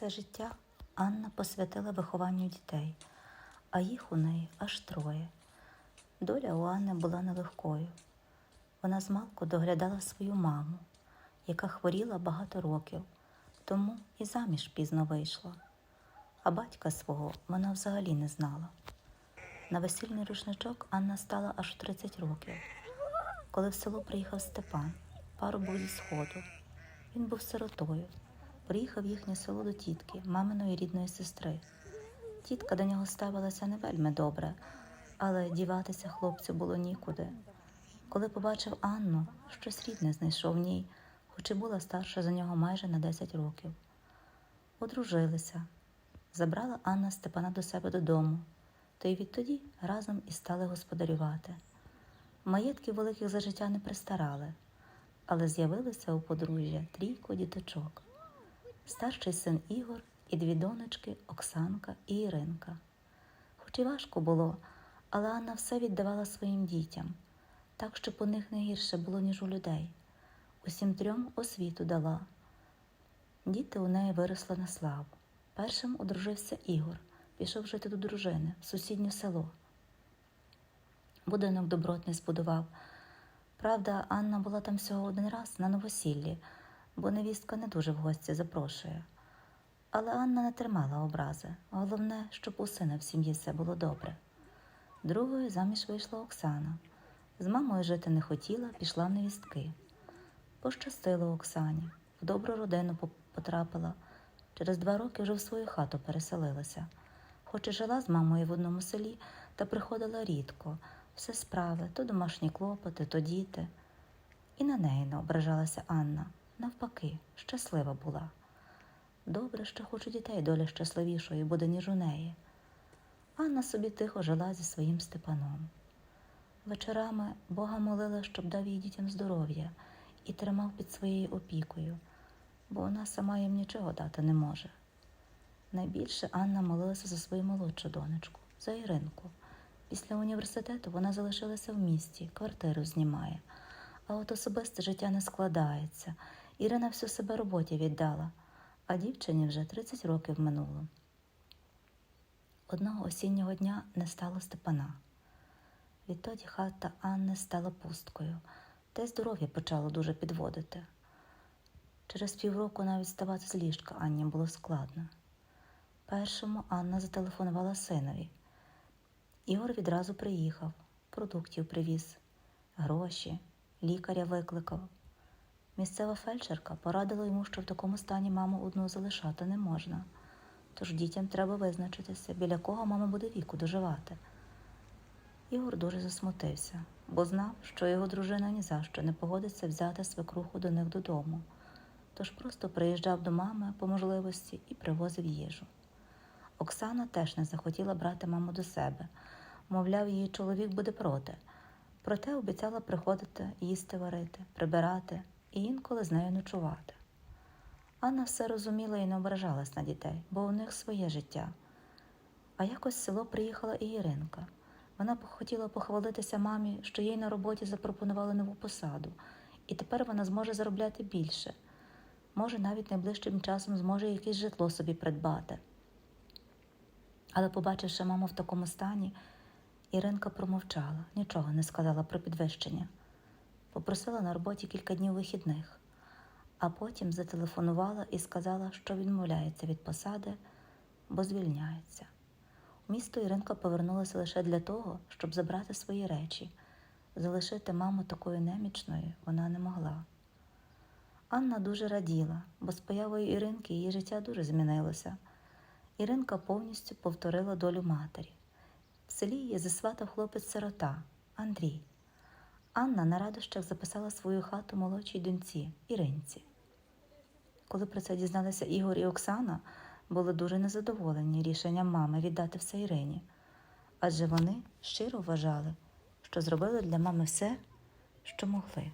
Все життя Анна посвятила вихованню дітей, а їх у неї аж троє. Доля у Анни була нелегкою. Вона змалку доглядала свою маму, яка хворіла багато років, тому і заміж пізно вийшла. А батька свого вона взагалі не знала. На весільний рушничок Анна стала аж 30 років, коли в село приїхав Степан, парубок зі сходу. Він був сиротою. Приїхав їхнє село до тітки, маминої рідної сестри. Тітка до нього ставилася не вельми добре, але діватися хлопцю було нікуди. Коли побачив Анну, щось рідне знайшов в ній, хоч і була старша за нього майже на 10 років. Одружилися. Забрала Анна Степана до себе додому, то й відтоді разом і стали господарювати. Маєтків великих за життя не пристарали, але з'явилися у подружжя трійко діточок. Старший син Ігор і дві донечки Оксанка і Іринка. Хоч і важко було, але Анна все віддавала своїм дітям, так щоб у них не гірше було, ніж у людей. Усім трьом освіту дала. Діти у неї виросли на славу. Першим одружився Ігор, пішов жити до дружини в сусіднє село. Будинок добротний збудував. Правда, Анна була там всього один раз на новосіллі, бо невістка не дуже в гості запрошує. Але Анна не тримала образи. Головне, щоб у сина в сім'ї все було добре. Другою заміж вийшла Оксана. З мамою жити не хотіла, пішла в невістки. Пощастило Оксані, в добру родину потрапила. Через два роки вже в свою хату переселилася. Хоч і жила з мамою в одному селі, та приходила рідко. Все справи, то домашні клопоти, то діти. І на неї не ображалася Анна. Навпаки, щаслива була. Добре, що хоч у дітей доля щасливішою буде, ніж у неї. Анна собі тихо жила зі своїм Степаном. Вечорами Бога молила, щоб дав їй дітям здоров'я і тримав під своєю опікою, бо вона сама їм нічого дати не може. Найбільше Анна молилася за свою молодшу донечку, за Іринку. Після університету вона залишилася в місті, квартиру знімає, а от особисте життя не складається. Ірина всю себе роботі віддала, а дівчині вже 30 років минуло. Одного осіннього дня не стало Степана. Відтоді хата Анни стала пусткою, та й здоров'я почало дуже підводити. Через півроку навіть ставати з ліжка Анні було складно. Першому Анна зателефонувала синові. Ігор відразу приїхав, продуктів привіз, гроші, лікаря викликав. Місцева фельдшерка порадила йому, що в такому стані маму одну залишати не можна. Тож дітям треба визначитися, біля кого мама буде віку доживати. Ігор дуже засмутився, бо знав, що його дружина ні за що не погодиться взяти свекруху до них додому. Тож просто приїжджав до мами по можливості і привозив їжу. Оксана теж не захотіла брати маму до себе, мовляв, її чоловік буде проти. Проте обіцяла приходити, їсти варити, прибирати і інколи з нею ночувати. Анна все розуміла і не ображалась на дітей, бо у них своє життя. А якось в село приїхала і Іринка. Вона хотіла похвалитися мамі, що їй на роботі запропонували нову посаду, і тепер вона зможе заробляти більше. Може, навіть найближчим часом зможе якесь житло собі придбати. Але, побачивши маму в такому стані, Іринка промовчала, нічого не сказала про підвищення. Попросила на роботі кілька днів вихідних, а потім зателефонувала і сказала, що відмовляється від посади, бо звільняється. У місто Іринка повернулася лише для того, щоб забрати свої речі. Залишити маму такою немічною вона не могла. Анна дуже раділа, бо з появою Іринки її життя дуже змінилося. Іринка повністю повторила долю матері. В селі її засватав хлопець-сирота Андрій. Анна на радощах записала свою хату молодшій доньці Іринці. Коли про це дізналися Ігор і Оксана, були дуже незадоволені рішенням мами віддати все Ірині, адже вони щиро вважали, що зробили для мами все, що могли.